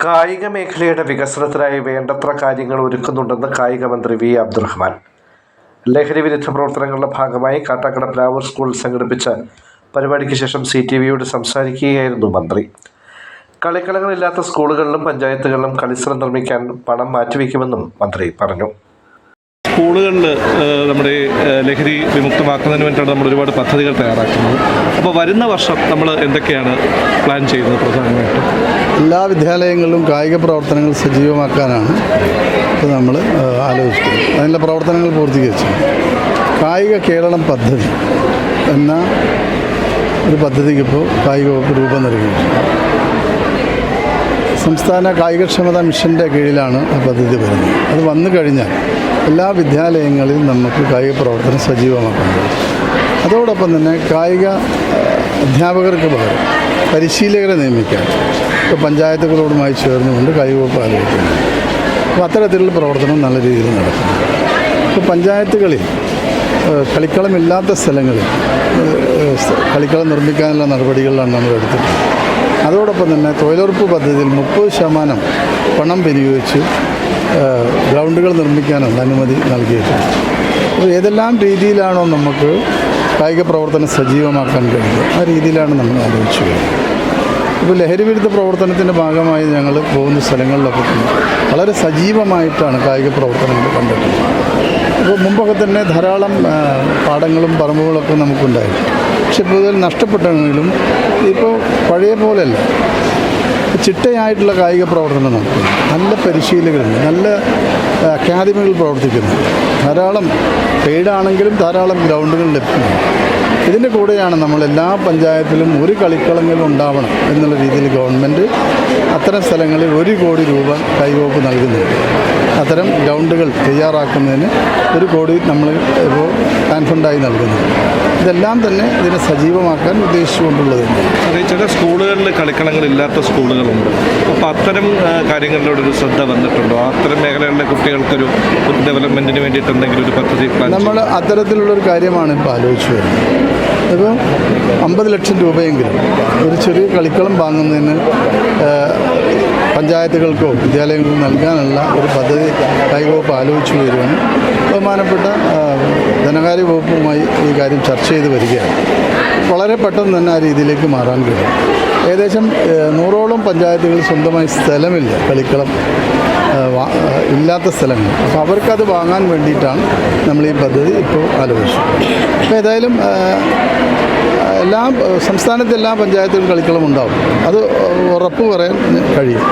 കായിക മേഖലയുടെ വികസനത്തിനായി വേണ്ടത്ര കാര്യങ്ങൾ ഒരുക്കുന്നുണ്ടെന്ന് കായിക മന്ത്രി വി അബ്ദുറഹ്മാൻ. ലഹരി വിരുദ്ധ പ്രവർത്തനങ്ങളുടെ ഭാഗമായി കാട്ടാക്കട പ്ലാവൂർ സ്കൂളിൽ സംഘടിപ്പിച്ച പരിപാടിക്ക് ശേഷം സി ടി വിയോട് സംസാരിക്കുകയായിരുന്നു മന്ത്രി. കളിക്കളങ്ങളില്ലാത്ത സ്കൂളുകളിലും പഞ്ചായത്തുകളിലും കളിസ്ഥലം നിർമ്മിക്കാൻ പണം മാറ്റിവെക്കുമെന്നും മന്ത്രി പറഞ്ഞു. സ്കൂളുകളിൽ നമ്മുടെ ലഹരി വിമുക്തമാക്കുന്നതിന് വേണ്ടിയിട്ടാണ് നമ്മൾ ഒരുപാട് പദ്ധതികൾ തയ്യാറാക്കുന്നത്. അപ്പോൾ വരുന്ന വർഷം നമ്മൾ എന്തൊക്കെയാണ് പ്ലാൻ ചെയ്യുന്നത് പ്രധാനമായിട്ടും? എല്ലാ വിദ്യാലയങ്ങളിലും കായിക പ്രവർത്തനങ്ങൾ സജീവമാക്കാനാണ് ഇപ്പോൾ നമ്മൾ ആലോചിക്കുന്നത്. അതിനുള്ള പ്രവർത്തനങ്ങൾ പൂർത്തീകരിച്ചു. കായിക കേരളം പദ്ധതി എന്ന ഒരു പദ്ധതിക്ക് ഇപ്പോൾ കായിക വകുപ്പ് രൂപം നൽകിയിട്ടുണ്ട്. സംസ്ഥാന കായികക്ഷമതാ മിഷന്റെ കീഴിലാണ് ആ പദ്ധതി വരുന്നത്. അത് വന്നു കഴിഞ്ഞാൽ എല്ലാ വിദ്യാലയങ്ങളിലും നമുക്ക് കായിക പ്രവർത്തനം സജീവമാക്കുന്നത് അതോടൊപ്പം തന്നെ കായിക അധ്യാപകർക്ക് പകരം പരിശീലകരെ നിയമിക്കാൻ ഇപ്പോൾ പഞ്ചായത്തുകളോടുമായി ചേർന്നുകൊണ്ട് കായിക വകുപ്പ് ആലോചിക്കുന്നു. അപ്പോൾ അത്തരത്തിലുള്ള പ്രവർത്തനം നല്ല രീതിയിൽ നടക്കുന്നു. ഇപ്പോൾ പഞ്ചായത്തുകളിൽ കളിക്കളമില്ലാത്ത സ്ഥലങ്ങളിൽ കളിക്കളം നിർമ്മിക്കാനുള്ള നടപടികളിലാണ് നമ്മൾ എടുത്തിട്ടുള്ളത്. അതോടൊപ്പം തന്നെ തൊഴിലുറപ്പ് പദ്ധതിയിൽ മുപ്പത് ശതമാനം പണം വിനിയോഗിച്ച് ഗ്രൗണ്ടുകൾ നിർമ്മിക്കാനാണ് അനുമതി നൽകിയിട്ടുണ്ട്. അപ്പോൾ ഏതെല്ലാം രീതിയിലാണോ നമുക്ക് കായിക പ്രവർത്തനം സജീവമാക്കാൻ കഴിയുക ആ രീതിയിലാണ് നമ്മൾ ആലോചിച്ചു വരുന്നത്. ഇപ്പോൾ ലഹരി വിരുദ്ധ പ്രവർത്തനത്തിന്റെ ഭാഗമായി ഞങ്ങൾ പോകുന്ന സ്ഥലങ്ങളിലൊക്കെ വളരെ സജീവമായിട്ടാണ് കായിക പ്രവർത്തനങ്ങൾ കണ്ടിട്ടുള്ളത്. അപ്പോൾ മുമ്പൊക്കെ തന്നെ ധാരാളം പാടങ്ങളും പറമ്പുകളൊക്കെ നമുക്കുണ്ടായിരുന്നു. പക്ഷെ ഇപ്പോൾ നഷ്ടപ്പെട്ടെങ്കിലും ഇപ്പോൾ പഴയ പോലെയല്ല. ചിട്ടയായിട്ടുള്ള കായിക പ്രവർത്തനം നല്ല പരിശീലകരുണ്ട് നല്ല അക്കാദമികൾ പ്രവർത്തിക്കുന്നു. ധാരാളം പെയ്ഡാണെങ്കിലും ധാരാളം ഗ്രൗണ്ടുകൾ ലഭ്യമാണ് ഇതിന്റെ കൂടെയാണ് നമ്മൾ എല്ലാ പഞ്ചായത്തിലും ഒരു കളിക്കളങ്ങളും ഉണ്ടാവണം എന്നുള്ള രീതിയിൽ ഗവൺമെന്റ് അത്തരം സ്ഥലങ്ങളിൽ ഒരു കോടി രൂപ കൈവപ്പ് നൽകുന്നുണ്ട്. അത്തരം ഗ്രൗണ്ടുകൾ തയ്യാറാക്കുന്നതിന് ഒരു കോടി നമ്മൾ ഇപ്പോൾ ഫണ്ടായി നൽകുന്നു. ഇതെല്ലാം തന്നെ ഇതിനെ സജീവമാക്കാൻ ഉദ്ദേശിച്ചുകൊണ്ടുള്ളത് തന്നെയാണ്. സ്കൂളുകളിൽ ചില സ്കൂളുകളിൽ കളിക്കളങ്ങളില്ലാത്ത സ്കൂളുകളുണ്ട്. അപ്പോൾ അത്തരം കാര്യങ്ങളിലൂടെ ഒരു ശ്രദ്ധ വന്നിട്ടുണ്ടോ? അത്തരം മേഖലകളിലെ കുട്ടികൾക്കൊരു ഡെവലപ്മെന്റിന് വേണ്ടിയിട്ട് എന്തെങ്കിലും ഒരു പദ്ധതി നമ്മൾ അത്തരത്തിലുള്ളൊരു കാര്യമാണ് ഇപ്പോൾ ആലോചിച്ചു വരുന്നത്. ഇപ്പോൾ അമ്പത് ലക്ഷം രൂപയെങ്കിലും ഒരു ചെറിയ കളിക്കളം വാങ്ങുന്നതിന് പഞ്ചായത്തുകൾക്കോ വിദ്യാലയങ്ങൾക്കോ നൽകാനുള്ള ഒരു പദ്ധതി കൈവകുപ്പ് ആലോചിച്ച് വരികയാണ് ബഹുമാനപ്പെട്ട ധനകാര്യ വകുപ്പുമായി ഈ കാര്യം ചർച്ച ചെയ്ത് വരികയാണ്. വളരെ പെട്ടെന്ന് തന്നെ ആ രീതിയിലേക്ക് മാറാൻ കഴിയും. ഏകദേശം നൂറോളം പഞ്ചായത്തുകൾ സ്വന്തമായി സ്ഥലമില്ല കളിക്കളം. ഇല്ലാത്ത സ്ഥലങ്ങൾ. അപ്പോൾ അവർക്കത് വാങ്ങാൻ വേണ്ടിയിട്ടാണ് നമ്മൾ ഈ പദ്ധതി ഇപ്പോൾ ആലോചിച്ചത്. അപ്പോൾ ഏതായാലും എല്ലാ സംസ്ഥാനത്തെ എല്ലാ പഞ്ചായത്തിലും കളിക്കളം ഉണ്ടാവും. അത് ഉറപ്പ് പറയാൻ കഴിയും.